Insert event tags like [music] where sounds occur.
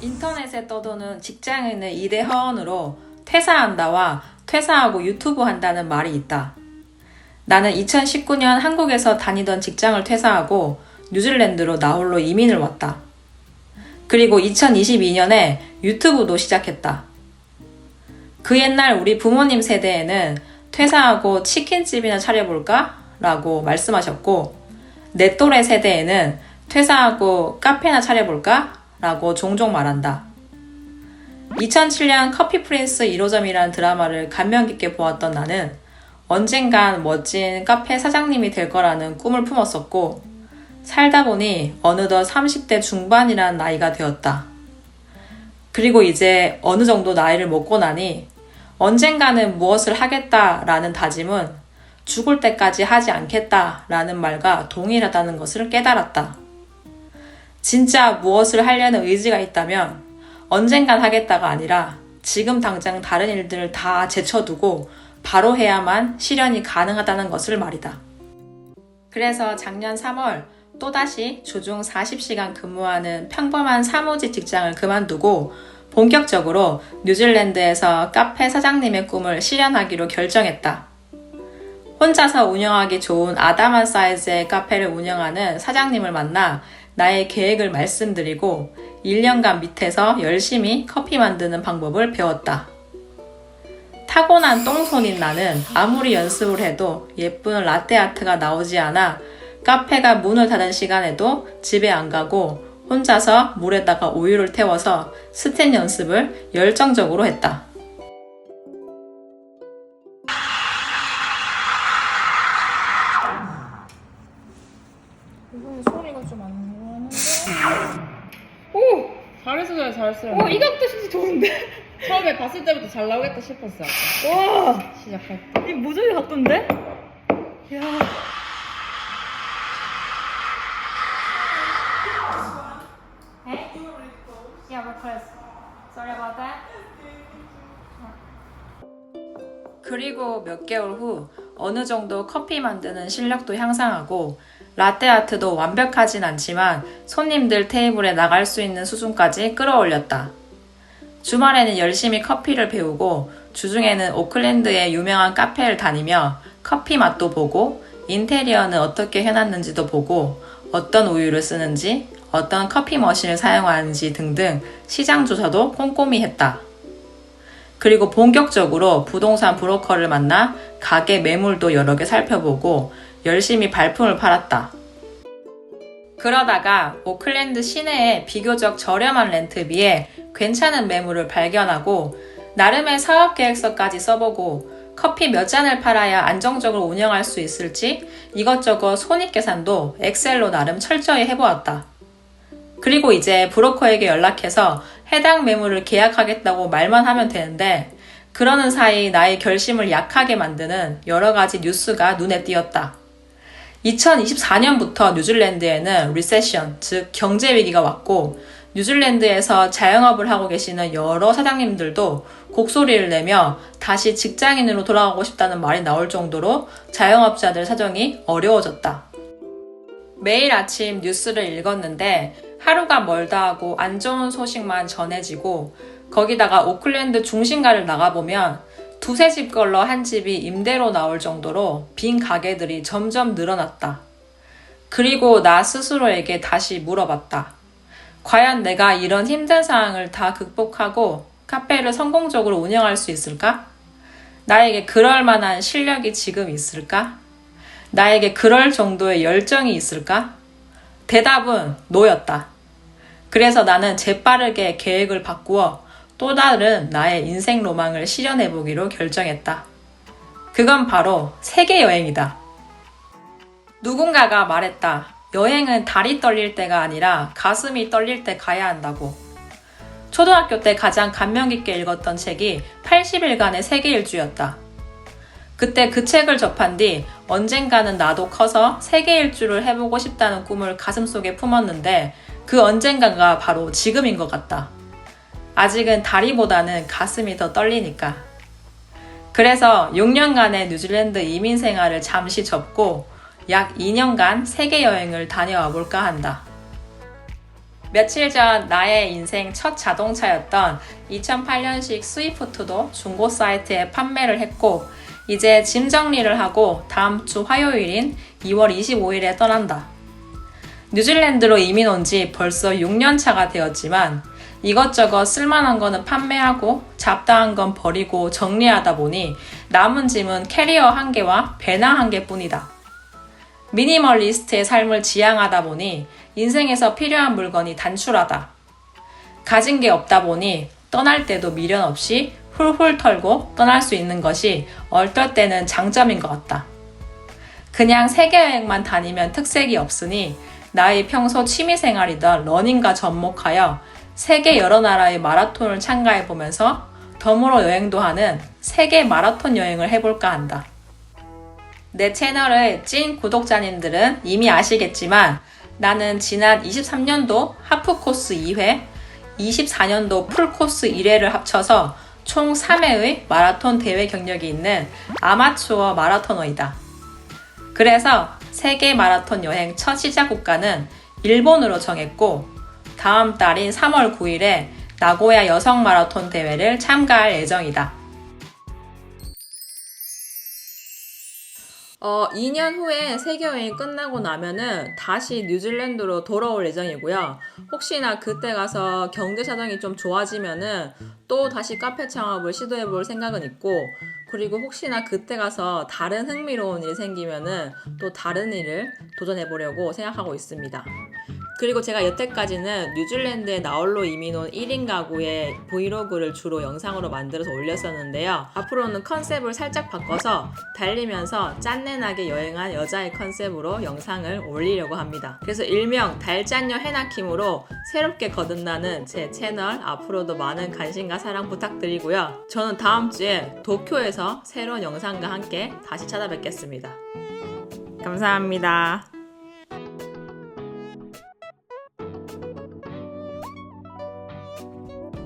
인터넷에 떠도는 직장인의 이대 허언으로 퇴사한다와 퇴사하고 유튜브 한다는 말이 있다. 나는 2019년 한국에서 다니던 직장을 퇴사하고 뉴질랜드로 나홀로 이민을 왔다. 그리고 2022년에 유튜브도 시작했다. 그 옛날 우리 부모님 세대에는 퇴사하고 치킨집이나 차려볼까? 라고 말씀하셨고, 내 또래 세대에는 퇴사하고 카페나 차려볼까? 라고 종종 말한다. 2007년 커피 프린스 1호점이라는 드라마를 감명 깊게 보았던 나는 언젠간 멋진 카페 사장님이 될 거라는 꿈을 품었었고, 살다 보니 어느덧 30대 중반이라는 나이가 되었다. 그리고 이제 어느 정도 나이를 먹고 나니 언젠가는 무엇을 하겠다라는 다짐은 죽을 때까지 하지 않겠다라는 말과 동일하다는 것을 깨달았다. 진짜 무엇을 하려는 의지가 있다면 언젠간 하겠다가 아니라 지금 당장 다른 일들을 다 제쳐두고 바로 해야만 실현이 가능하다는 것을 말이다. 그래서 작년 3월 또다시 주중 40시간 근무하는 평범한 사무직 직장을 그만두고 본격적으로 뉴질랜드에서 카페 사장님의 꿈을 실현하기로 결정했다. 혼자서 운영하기 좋은 아담한 사이즈의 카페를 운영하는 사장님을 만나 나의 계획을 말씀드리고 1년간 밑에서 열심히 커피 만드는 방법을 배웠다. 타고난 똥손인 나는 아무리 연습을 해도 예쁜 라떼 아트가 나오지 않아 카페가 문을 닫은 시간에도 집에 안 가고 혼자서 물에다가 우유를 태워서 스탠 연습을 열정적으로 했다. 잘했어요, 잘했어요. 오, 이 각도 진짜 좋은데? [laughs] 처음에 봤을 때부터 잘 나오겠다 싶었어요. 와! 시작할 때. 이 무조건 각도인데? 이야. Yeah, request. Sorry about that. 그리고 몇 개월 후 어느 정도 커피 만드는 실력도 향상하고 라떼 아트도 완벽하진 않지만 손님들 테이블에 나갈 수 있는 수준까지 끌어올렸다. 주말에는 열심히 커피를 배우고 주중에는 오클랜드의 유명한 카페를 다니며 커피 맛도 보고 인테리어는 어떻게 해놨는지도 보고 어떤 우유를 쓰는지 어떤 커피 머신을 사용하는지 등등 시장 조사도 꼼꼼히 했다. 그리고 본격적으로 부동산 브로커를 만나 가게 매물도 여러 개 살펴보고 열심히 발품을 팔았다. 그러다가 오클랜드 시내에 비교적 저렴한 렌트비에 괜찮은 매물을 발견하고 나름의 사업 계획서까지 써보고 커피 몇 잔을 팔아야 안정적으로 운영할 수 있을지 이것저것 손익 계산도 엑셀로 나름 철저히 해보았다. 그리고 이제 브로커에게 연락해서 해당 매물을 계약하겠다고 말만 하면 되는데 그러는 사이 나의 결심을 약하게 만드는 여러 가지 뉴스가 눈에 띄었다. 2024년부터 뉴질랜드에는 리세션, 즉 경제 위기가 왔고 뉴질랜드에서 자영업을 하고 계시는 여러 사장님들도 곡소리를 내며 다시 직장인으로 돌아가고 싶다는 말이 나올 정도로 자영업자들 사정이 어려워졌다. 매일 아침 뉴스를 읽었는데 하루가 멀다 하고 안 좋은 소식만 전해지고 거기다가 오클랜드 중심가를 나가보면 두세 집 걸러 한 집이 임대로 나올 정도로 빈 가게들이 점점 늘어났다. 그리고 나 스스로에게 다시 물어봤다. 과연 내가 이런 힘든 상황을 다 극복하고 카페를 성공적으로 운영할 수 있을까? 나에게 그럴 만한 실력이 지금 있을까? 나에게 그럴 정도의 열정이 있을까? 대답은 노였다. 그래서 나는 재빠르게 계획을 바꾸어 또 다른 나의 인생 로망을 실현해 보기로 결정했다. 그건 바로 세계 여행이다. 누군가가 말했다. 여행은 다리 떨릴 때가 아니라 가슴이 떨릴 때 가야 한다고. 초등학교 때 가장 감명 깊게 읽었던 책이 80일간의 세계 일주였다. 그때 그 책을 접한 뒤 언젠가는 나도 커서 세계 일주를 해보고 싶다는 꿈을 가슴속에 품었는데 그 언젠가가 바로 지금인 것 같다. 아직은 다리보다는 가슴이 더 떨리니까. 그래서 6년간의 뉴질랜드 이민 생활을 잠시 접고 약 2년간 세계 여행을 다녀와 볼까 한다. 며칠 전 나의 인생 첫 자동차였던 2008년식 스위프트도 중고 사이트에 판매를 했고 이제 짐 정리를 하고 다음 주 화요일인 2월 25일에 떠난다. 뉴질랜드로 이민 온 지 벌써 6년 차가 되었지만 이것저것 쓸만한 거는 판매하고 잡다한 건 버리고 정리하다 보니 남은 짐은 캐리어 한 개와 배낭 한 개뿐이다. 미니멀리스트의 삶을 지향하다 보니 인생에서 필요한 물건이 단출하다. 가진 게 없다 보니 떠날 때도 미련 없이 훌훌 털고 떠날 수 있는 것이 얼떨 때는 장점인 것 같다. 그냥 세계 여행만 다니면 특색이 없으니 나의 평소 취미생활이던 러닝과 접목하여 세계 여러 나라의 마라톤을 참가해 보면서 덤으로 여행도 하는 세계 마라톤 여행을 해볼까 한다. 내 채널의 찐 구독자님들은 이미 아시겠지만 나는 지난 23년도 하프 코스 2회, 24년도 풀 코스 1회를 합쳐서 총 3회의 마라톤 대회 경력이 있는 아마추어 마라토너이다. 그래서 세계 마라톤 여행 첫 시작 국가는 일본으로 정했고 다음 달인 3월 9일에 나고야 여성 마라톤 대회를 참가할 예정이다. 어, 2년 후에 세계 여행이 끝나고 나면은 다시 뉴질랜드로 돌아올 예정이고요. 혹시나 그때 가서 경제 사정이 좀 좋아지면은 또 다시 카페 창업을 시도해 볼 생각은 있고, 그리고 혹시나 그때 가서 다른 흥미로운 일이 생기면은 또 다른 일을 도전해 보려고 생각하고 있습니다. 그리고 제가 여태까지는 뉴질랜드에 나홀로 이민 온 1인 가구의 브이로그를 주로 영상으로 만들어서 올렸었는데요. 앞으로는 컨셉을 살짝 바꿔서 달리면서 짠내나게 여행한 여자의 컨셉으로 영상을 올리려고 합니다. 그래서 일명 달짠녀 해나킴으로 새롭게 거듭나는 제 채널 앞으로도 많은 관심과 사랑 부탁드리고요. 저는 다음 주에 도쿄에서 새로운 영상과 함께 다시 찾아뵙겠습니다. 감사합니다.